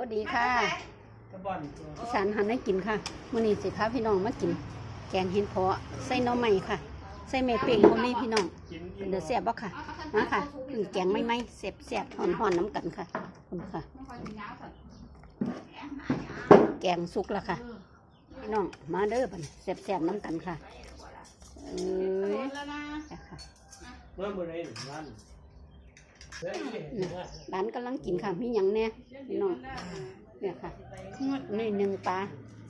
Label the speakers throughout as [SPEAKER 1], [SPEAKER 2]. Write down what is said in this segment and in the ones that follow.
[SPEAKER 1] วัสดีค่ะ
[SPEAKER 2] กระบอน
[SPEAKER 1] อีสานหันให้กินค่ะมื้อนี้สิพาพี่น้องมากิน แกงเห็ดเพาะใส่หน่อไม้ค่ะ ใส่แม่เป่งบ่มีพี่น้อง
[SPEAKER 2] กิน
[SPEAKER 1] เดี๋ยวแซ่บบ่ค่ะมาค่ะถึงแกงไม่ไหมแซ่บแซ่บๆฮ้อนๆน้ำกันค่ะขอบคุณค่ะ แกงสุกแล้วค่ะ พี่น้องมาเด้อบัดนี้แซ่บๆน้ำกันค่ะเอ้ยจ้ะค่ะ
[SPEAKER 2] เมื่อเมื่อไรหนึ่งวันเฮ้ย
[SPEAKER 1] ร้านกำลังกินค่ะมีหยังแน่พี่น้องเนี่ยค่ะนี่หนึ่งปลา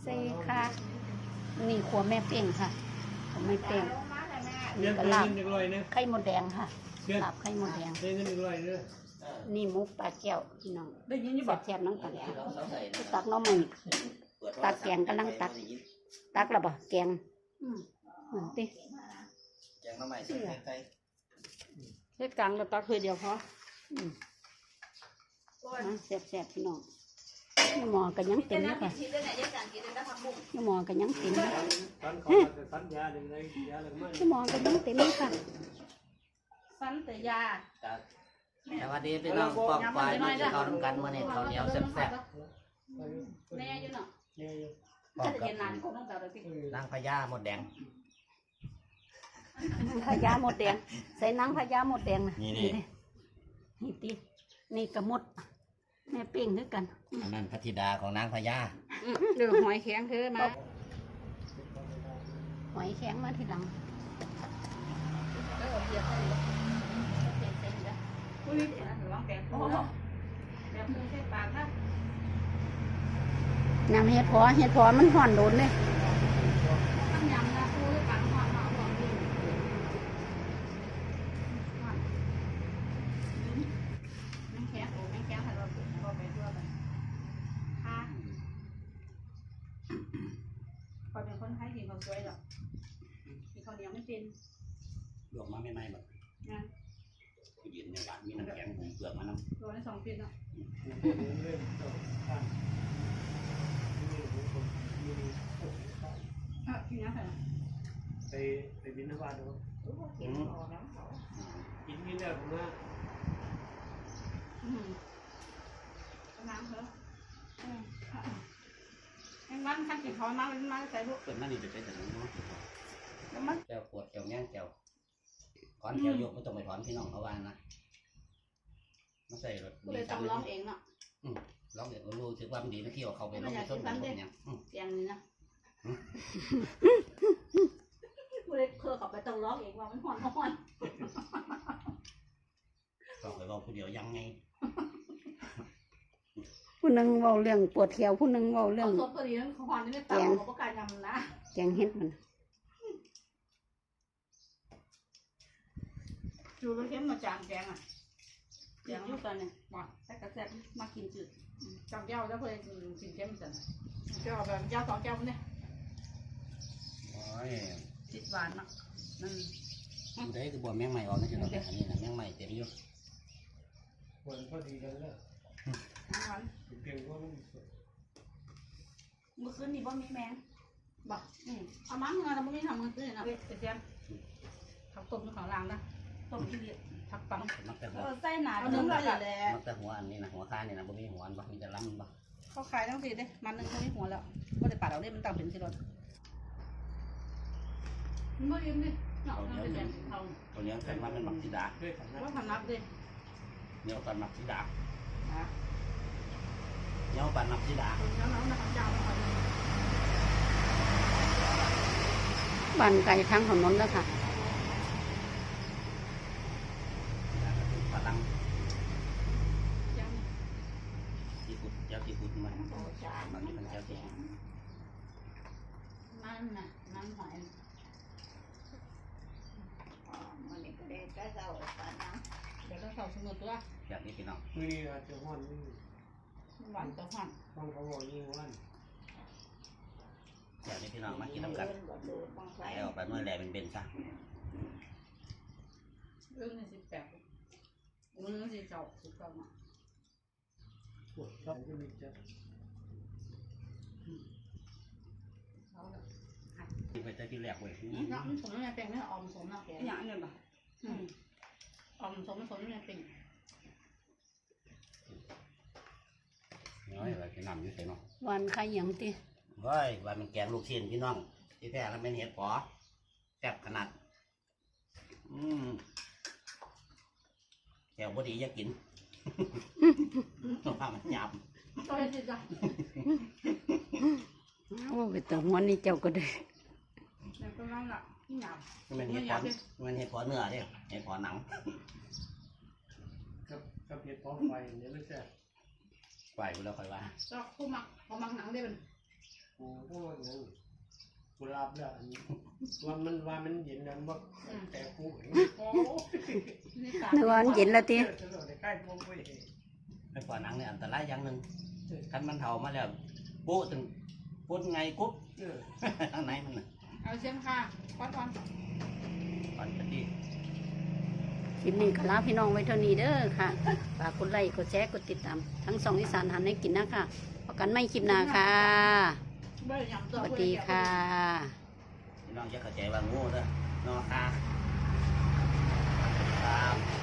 [SPEAKER 1] ใส่ค่ะ นี่ขัวแม่เป่งค่ะขัวแม่เป่ง
[SPEAKER 2] เงิ
[SPEAKER 1] นี่
[SPEAKER 2] น
[SPEAKER 1] ก็
[SPEAKER 2] เงิ
[SPEAKER 1] ลาบ
[SPEAKER 2] นหนึ่งร้อยเนี่ย
[SPEAKER 1] ไข่มดแดงค่ะ
[SPEAKER 2] เงิน
[SPEAKER 1] ลาบไข่มดแดง
[SPEAKER 2] เงินหนึ่งร้อยเนี่ย
[SPEAKER 1] นี่หมุกปลาแก้วพี่น้อง
[SPEAKER 2] ได้ยินยี่บอก
[SPEAKER 1] แซ่บๆน้องกันค่ะตักน้องมันตักแกงกำลังตัก ตักแล้วบ่แกงอืมเหมือนติ
[SPEAKER 3] แกงน้ำใหม่ใส่ไข่
[SPEAKER 1] เฮ็ดกลางแล้วตักคือเดียวพออืม นะแซ่บๆพี่น้องนี่หมอกันยังเต็มเลยค่ะนี่หมอกันยังเต็มเลย
[SPEAKER 2] สันเขาจะสันยาหนึ่งเลยยาหนึ่งไม่
[SPEAKER 1] นี่หมอกันยังเต็มเลยค่ะ
[SPEAKER 4] สันตยา
[SPEAKER 3] สวัสดีพี่น้องปอกปลายมากินข้าวน้ำกันมื้อนี้ข้าวเหนียวแซ่บ
[SPEAKER 4] แน่อยู่เนาะ
[SPEAKER 2] เนี่ย
[SPEAKER 3] ๆปอ
[SPEAKER 4] ถ้ากจะ
[SPEAKER 3] กับ
[SPEAKER 4] เย็นนานคงต้องเจอเลยพี่
[SPEAKER 3] นางพญาหมดแดง
[SPEAKER 1] นางพญาหมดแดงใส่นางพญาหมดแดงนะ
[SPEAKER 3] นี่ นี่
[SPEAKER 1] เด้นี่ตินี่กระมด แม่เป้งคือกัน
[SPEAKER 3] อันนั้นพระธิดาของนางพญา
[SPEAKER 4] เดือหอยแข็งเธอมา
[SPEAKER 1] หอยแข็งมาทีหลัง
[SPEAKER 4] เออเบียร์เขาเลยเต็มเต็มเลยอุ้ยนะหรือว่าแกงโอ้แบบมือใช้ปากนะ
[SPEAKER 1] น้ำเห็ดพอเห็ดพอมันห่อนโดนเลย
[SPEAKER 4] ต้องยำนะคู่ด้วยปากหอมหอมหอมดีน้ำแข็งโอ้น้ำแข็งให้เราเราไปด้วยกันค่ะพอเป็นคนไทยกินข้าว สวยหรอกกินข้าวเหนียวไม่เป็น
[SPEAKER 3] ลวกมาไม่ไหม้แบบผู้หญิงในบ้านมีน้ำแข็งหุงเปลือกมาน้ำ
[SPEAKER 4] โดนได้สองปีเนาะ
[SPEAKER 2] เริ่มต้นข้างนี่ผมมี
[SPEAKER 4] เออกินยังไง
[SPEAKER 2] ไปไปบินทบาทดู
[SPEAKER 4] กินต่อแล้ว
[SPEAKER 2] กินกินแล้วผมว่า
[SPEAKER 4] อืมน้ำเหรออืมแมงวันขั้นกินเขาน้ำมันมาใส่ลูก
[SPEAKER 3] เปิดมานี่เป็นแต่หนูเนาะ
[SPEAKER 4] แล้วมัน
[SPEAKER 3] แก้วขวดแก้วแง่งแก้วถอนแก้วโยกไม่ต้องไปถอนพี่น้องเขาว่านะมาใส่รถ
[SPEAKER 4] กูเลยต้องร้องเองเนาะ
[SPEAKER 3] ร้องเดี๋ยวรู้สึกว่ามันดีนะที่ว่าเขาไปร้องในต้นไม้ต้นเนี่ยอืม
[SPEAKER 4] เตียงนี่นะกูเลยเคยขับไปต้องร้องเองว่ามันห่อนห่อน
[SPEAKER 3] ต้องไปบอกผู้เดียวยังไง
[SPEAKER 1] ผู้หนึงเว้าเรื่องปวดเขียวผู้หนึงเว้าเรื่
[SPEAKER 4] เอา
[SPEAKER 1] อง
[SPEAKER 4] สดพอดีนั้นห่อนนี่ไม่ตามเขาประกาศยำนะ
[SPEAKER 1] แกงเห็ดมัน
[SPEAKER 4] จูรเข้มมาจางแกงอะแกงยุกันเนี่ยบอกแซ่กระแซ่มากินจืดจางเจ้าแล้วเพื่อนกินเข้มจังเจ้าแบบเจ้าสองเจ้าเนี่ย
[SPEAKER 3] โอ้ย
[SPEAKER 4] ติดหวานเนาะนั่น
[SPEAKER 3] มันได้คือบ่แมงใหม่ออกนะจ๊ะอันนี้นะแมงใหม่เต็มอยู่
[SPEAKER 2] ควรพอดีกันแล้ว
[SPEAKER 4] หวาน
[SPEAKER 2] เก่งว่ามัน
[SPEAKER 4] เมื่อคืนนี่บ่มีแมงบอกอืมเอามั้งเงินเราไม่มีทำเงินซื้อนะเว้ยเจ๊ผักต้มอยู่ข้างล่างนะต้มที่เดียวผักปัง
[SPEAKER 3] มักแต่หัว
[SPEAKER 4] ไส้หนาเอาเนื้อละแหละ
[SPEAKER 3] มักแต่หัวอันนี้นะหัวข้านี่นะบ่มีหัวอันบ่มีแต่ลำบ่
[SPEAKER 4] เขาขายทั้งสี่เด้มันนึงเขาไม่หัวแล้วก็ได้ปาดเอาเด้มันต่างเป็นสิรถมันไม่ยิ้มดิเนาะมันเป็นเอา
[SPEAKER 3] ตัวนี้เป็นมาเป็นมักสีดา
[SPEAKER 2] ด้วยกันนะ
[SPEAKER 4] ว่าทำนับดิ
[SPEAKER 3] เนียวปันมักสีดา
[SPEAKER 4] อะ
[SPEAKER 3] เนียวปันมักสีดา
[SPEAKER 4] คนเขาแล้วนะเขาเจ้าเขา
[SPEAKER 1] บ้านไก่ทางถนนแล้วค่ะ
[SPEAKER 3] ปลาลัง
[SPEAKER 4] จัง
[SPEAKER 3] ที่พุดเจ้าที่พุดมัน
[SPEAKER 4] โอ้จาน
[SPEAKER 3] บางทีมันเจ้าที่
[SPEAKER 4] นั่นน่ะนั่นหอยมันนี่ก็ได้ก็เจ้าปาดน้ำเดี๋ยวเราเสาสมุดตัว
[SPEAKER 3] แบบนี้พี่น้อง
[SPEAKER 2] คือนี่อาจจะห้อนนี่
[SPEAKER 4] หวานตัวหวาน
[SPEAKER 2] ฟังเขาบอกยิ่งวัน
[SPEAKER 3] แบบนี้พี่น้องมากินน้ำกันให้ออกไปเมื่อแลเป็นเบนซะ
[SPEAKER 4] เรื่องนี้สิบแปดเรื่องนี้สิบเก้าสิบเก้ามา
[SPEAKER 2] ปวดท้องก็มีจะ
[SPEAKER 4] เขาละ
[SPEAKER 3] ที่ไปเจอที่แรกเว้ย
[SPEAKER 4] เนาะมันสมนี่เป็นไม่ออมสมเนาะแกอย่างเงี้ยป่ะออมสมสมนี่เป็น
[SPEAKER 3] น้อยว่าสินำอยู่ไสเนาะ
[SPEAKER 1] วันใครหยังติ
[SPEAKER 3] เฮ้ยว่ามันแกงลูกชิ้นพี่น้อง ที่แท้แล้วเป็นเห็ดปอแซ่บขนาด อืมแก้วบ่ดีอย่ากิน ว่ามันหยาบ
[SPEAKER 4] ตัวเฮ็ดจิตใจ
[SPEAKER 1] โอ้ไปเติมวันนี้เจ้าก็ได้
[SPEAKER 4] ในกำลังละนี่หยาบ
[SPEAKER 3] มันเห็ดปอมันเห็ดปอเนื้อเด้เห็ดปอหนัง
[SPEAKER 2] กับกับเห็ดพร้อมไฟเนี่ยไม่แซ่บ
[SPEAKER 3] ไหวกูแล้วค่อยว่า
[SPEAKER 4] ก็คู่มักพอมักหนังได้เป็น
[SPEAKER 2] กูก็ว่าอย่างนั้นกูรับแล้วอันนี้ว่ามันว่ามันเย็นแล้วว่าแต่กูเห็น
[SPEAKER 4] โอ้นี่ตา
[SPEAKER 1] นึกว่ามันเย็นแล้วติ
[SPEAKER 2] เออตลอดในใกล้พวกไป
[SPEAKER 3] เห็ดปอหนังเนี่ยอันตรายอย่างหนึ่งคันมันเผามาแล้วปุ๊ถึงปุ๊ไงกุ๊บ
[SPEAKER 2] เออ
[SPEAKER 3] ข้างในมันน่ะ
[SPEAKER 4] เอาเสียมค่ะก้อนก้อน
[SPEAKER 3] ก่อนจะดี
[SPEAKER 1] คลิปนี้ก็ลาพี่น้องไว้เท่านี้เด้อค่ะฝากกดไลค์กดแชร์กดติดตาม ทั้งสองอีสานหันให้กินนะค่ะพบกันไม่คลิปหน้าค่ะส
[SPEAKER 4] วั
[SPEAKER 1] สดีค่ะ
[SPEAKER 3] น้องจะเข้าใจว่าง่เด้อนาค่ะ